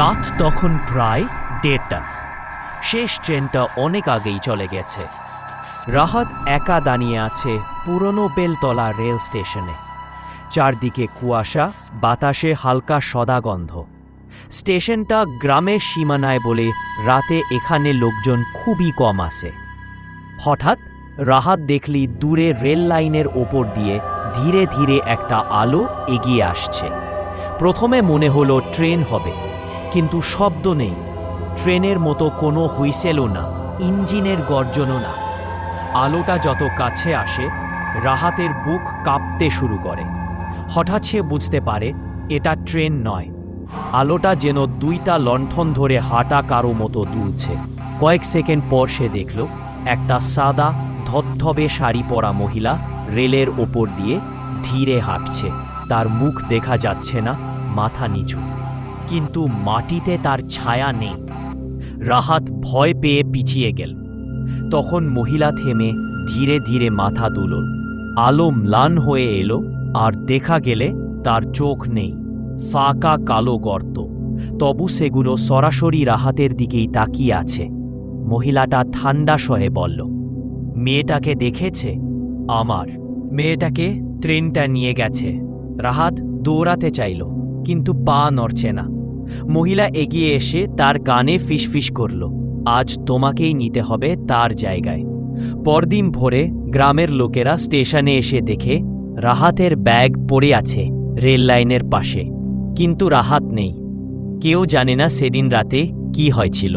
রাত তখন প্রায় দেড়টা। শেষ ট্রেনটা অনেক আগেই চলে গেছে। রাহাত একা দাঁড়িয়ে আছে পুরনো বেলতলা রেল স্টেশনে। চারদিকে কুয়াশা, বাতাসে হালকা সদাগন্ধ। স্টেশনটা গ্রামের সীমানায় বলে রাতে এখানে লোকজন খুবই কম আসে। হঠাৎ রাহাত দেখলি দূরে রেল লাইনের ওপর দিয়ে ধীরে ধীরে একটা আলো এগিয়ে আসছে। প্রথমে মনে হলো ট্রেন হবে। কিন্তু শব্দ নেই। ট্রেনের মতো কোনো হুইসেলও না, ইঞ্জিনের গর্জনও না। আলোটা যত কাছে আসে, রাহাতের বুক কাঁপতে শুরু করে। হঠাৎ সে বুঝতে পারে, এটা ট্রেন নয়। আলোটা যেন দুইটা লণ্ঠন ধরে হাঁটা কারও মতো দুলছে। কয়েক সেকেন্ড পর সে দেখল, একটা সাদা, ধবধবে শাড়ি পরা মহিলা রেলের ওপর দিয়ে ধীরে হাঁটছে। তার মুখ দেখা যাচ্ছে না, মাথা নিচু। কিন্তু মাটিতে তার ছায়া নেই। রাহাত ভয় পেয়ে পিছিয়ে গেল। তখন মহিলা থেমে ধীরে ধীরে মাথা দুলল আলো ম্লান হয়ে এলো, আর দেখা গেলে তার চোখ নেই। ফাঁকা কালো গর্ত। তবু সেগুলো সরাসরি রাহাতের দিকেই তাকিয়ে আছে। মহিলাটা ঠান্ডা স্বরে বলল, মেয়েটাকে দেখেছে? আমার। মেয়েটাকে ট্রেনটা নিয়ে গেছে। রাহাত দৌড়াতে চাইল, কিন্তু পা নড়ছে না। মহিলা এগিয়ে এসে তার কানে ফিসফিস করল, আজ তোমাকেই নিতে হবে তার জায়গায়। পরদিন ভোরে গ্রামের লোকেরা স্টেশনে এসে দেখে রাহাতের ব্যাগ পড়ে আছে রেল লাইনের পাশে, কিন্তু রাহাত নেই। কেউ জানে না সেদিন রাতে কি হয়েছিল।